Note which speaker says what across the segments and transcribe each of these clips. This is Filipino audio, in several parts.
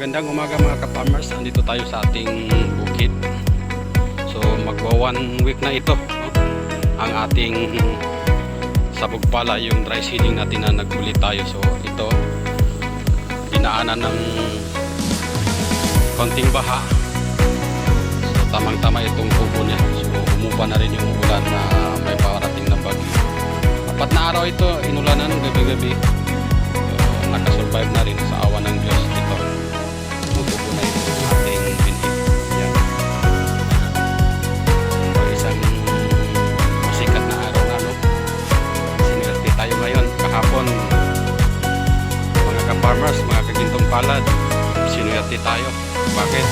Speaker 1: magandang umaga mga ka-farmers. Andito tayo sa ating bukid. So magwa one week na ito. Ang ating sabog pala, yung dry seeding natin na naguli tayo. So ito, dinaanan ng konting baha. So tamang-tama itong tubo niya. So umupa na rin yung ulan na may parating na bagyo. Apat na araw ito, inulanan gabi-gabi. So, nakasurvive na rin sa awa ng Diyos palad, sinilati tayo. Bakit?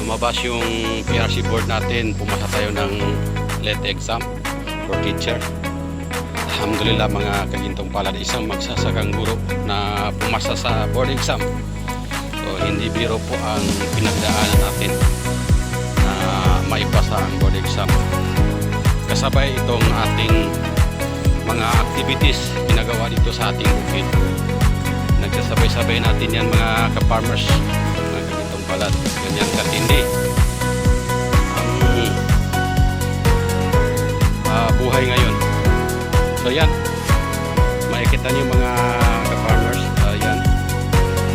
Speaker 1: Lumabas yung PRC board natin, pumasa tayo ng LET exam for teacher. Alhamdulillah mga kagintong palad isang magsasakang guro na pumasa sa board exam. So hindi biro po ang pinagdaanan natin na maipasa ang board exam. Kasabay itong ating mga activities ginagawa dito sa ating bukid. Nagsasabay-sabay natin yan mga ka-farmers, mga kagintong palad. Ganyan katindi. Ang ah, buhay ngayon. So yan, makikita niyo mga ka-farmers, uh, yan,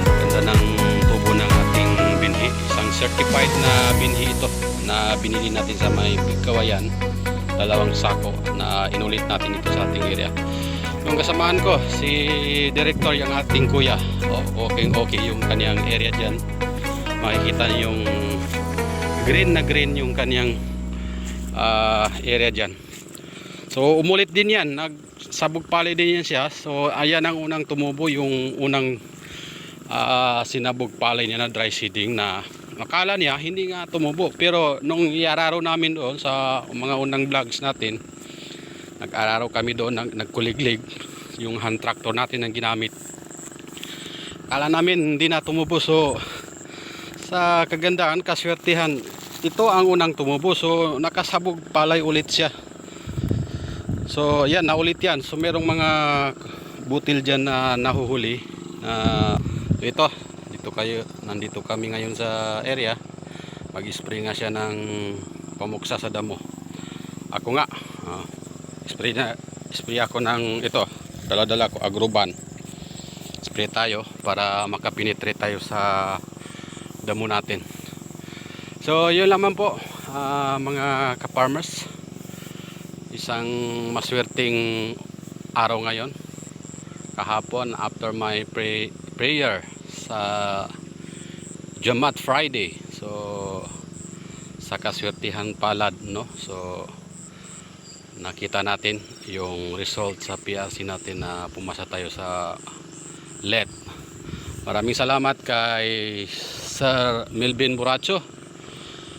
Speaker 1: ganda ng tubo ng ating binhi. Isang certified na binhi ito na binili natin sa may kawayan, dalawang sako na inulit natin ito sa ating area. Yung kasamaan ko, si director yung ating kuya, o, okay okay yung kanyang area dyan. Makikita niyo yung green na green yung kanyang ah, area dyan. So umulit din yan, nagsabog pali din yan siya. So ayan ang unang tumubo, yung unang ah, sinabog palay niya na dry seeding na akala niya hindi nga tumubo. Pero nung iararo namin doon sa mga unang vlogs natin, nag-araro kami doon, nag nagkuliglig yung hand tractor natin ang ginamit. Akala namin hindi na tumubo. So sa kagandahan, kaswertihan, ito ang unang tumubo. So nakasabog palay ulit siya. So yan, naulit yan. So merong mga butil dyan na nahuhuli. Na ito, dito kayo, nandito kami ngayon sa area. Mag-spray nga siya ng pamuksa sa damo. Ako nga, ah, spray na, spray ako ng ito, dala-dala ko, agroban. Spray tayo para makapenetrate tayo sa damo natin. So yun lamang po, ah, mga ka-farmers. Isang maswerteng araw ngayon. Kahapon after my pray, prayer sa Jamat Friday. So sa kaswertihan palad no? So nakita natin yung result sa PRC natin na pumasa tayo sa LED maraming salamat kay Sir Melvin Buracho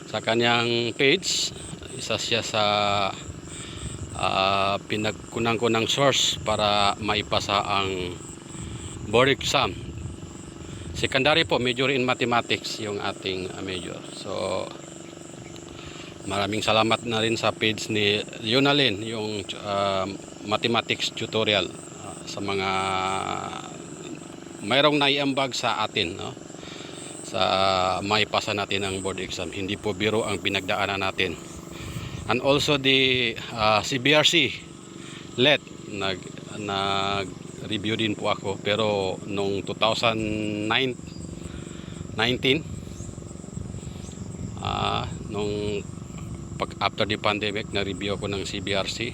Speaker 1: sa kanyang page isa siya sa uh, pinagkunan ko ng source para maipasa ang board exam. Secondary po, major in mathematics yung ating major. So, maraming salamat na rin sa page ni Yonalyn, yung uh, mathematics tutorial uh, sa mga mayroong naiambag sa atin, no? sa maipasa natin ang board exam. Hindi po biro ang pinagdaanan natin and also the uh, CBRC LED nag nag review din po ako pero nung 2009 19 ah nung after the pandemic na review ako ng CBRC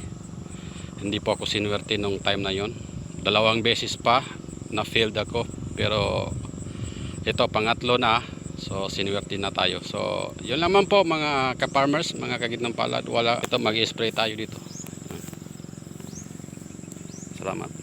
Speaker 1: hindi po ako sinwerte nung time na yon dalawang beses pa na failed ako pero ito pangatlo na So, sinuwerte na tayo. So, yun naman po mga ka-farmers, mga kagitnang palad. Wala, ito mag-spray tayo dito. Salamat.